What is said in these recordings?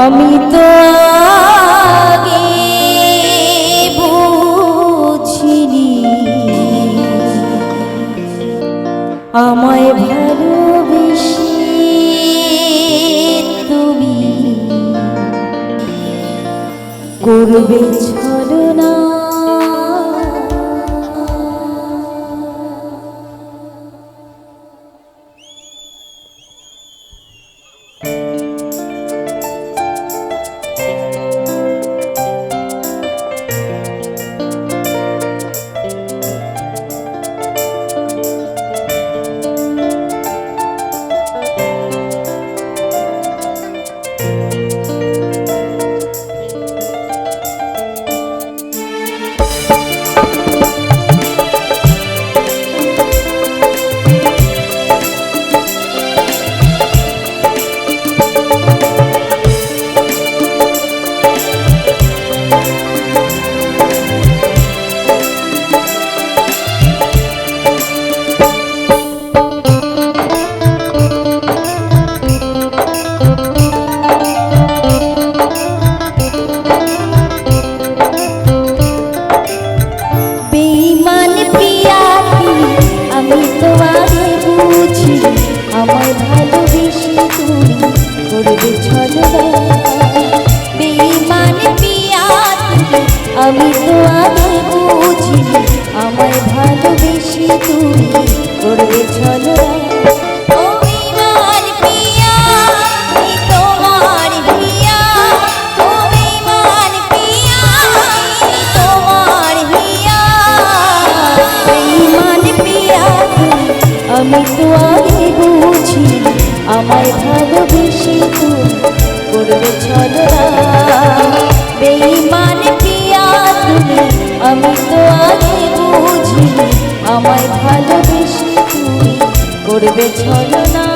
আমি তো বুঝিনি। আমায় ভালোবেসে তুমি করবে করেছি। আমার ভালোবেসে তুমি করবে ছয় তোমায় ভালোবেসে করব ছলনা বেইমান পিয়া তুমি আমি তো আগে বুঝি আমায় ভালোবেসে তুমি করবে ছলনা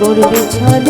করবে ছল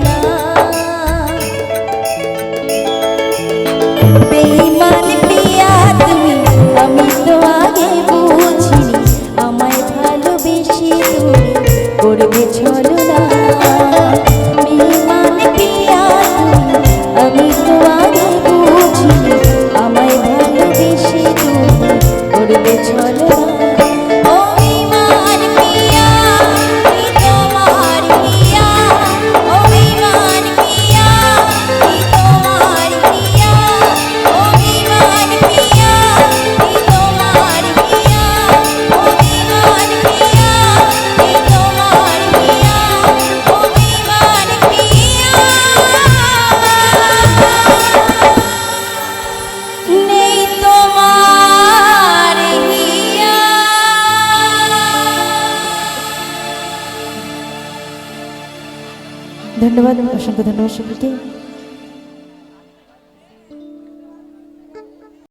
ধন্যবাদ অসংখ্য ধন্যবাদ সকলকে